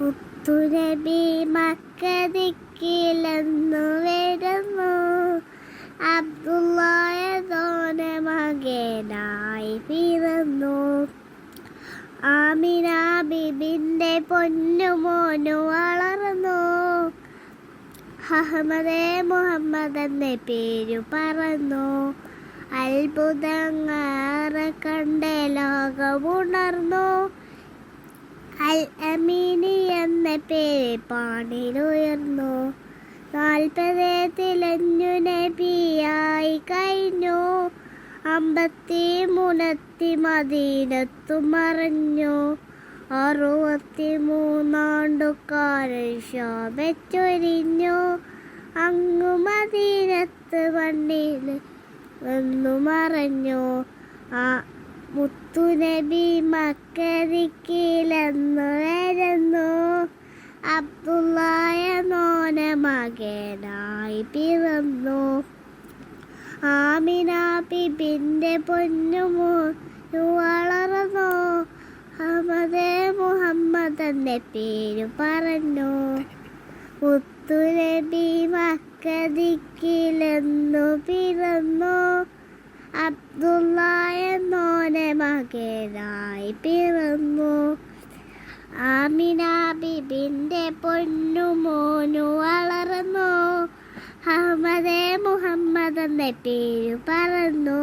മുത്തുനബി മക്കതിക്കിലെന്നു വരുന്നു. അബ്ദുള്ളായ തോന മകനായി പിറന്നു. ആമിന ബിബിന്റെ പൊന്നുമോനു വളർന്നു. അഹമ്മദേ മുഹമ്മദ് എന്ന പേരു പറന്നു. അത്ഭുതങ്ങൾ കണ്ട ലോകമുണർന്നു. അൽ എന്ന പേര് പാണിലുയർന്നു നാൽപ്പത് തിലഞ്ഞു നബിയായി കഴിഞ്ഞു. അമ്പത്തി മുനത്തി മദീനത്തു മറഞ്ഞു. അറുപത്തി മൂന്നാണ്ടുകാരൻ ശോഭച്ചൊരിഞ്ഞു. അങ്ങു മദീനത്ത് വണ്ണിയിൽ വന്നു മറഞ്ഞു. ആ മുത്തുനബി മക്കരിക്കിലെന്നു നോന മകനായി പിറന്നു ആമിന ബിബിന്റെ പൊന്നുമോ വളർന്നു. അഹമ്മദ് മുഹമ്മദ് എന്ന പേര് പറഞ്ഞു. മുത്തുനബി മക്കതിക്കിലെന്നു പിറന്നു. അബ്ദുള്ള എന്നോനെ മകനായി പിറന്നു. ആമിന ബിബിന്റെ പൊന്നുമോനു വളർന്നു. അഹമ്മദേ മുഹമ്മദ് എന്ന പേര് പറഞ്ഞു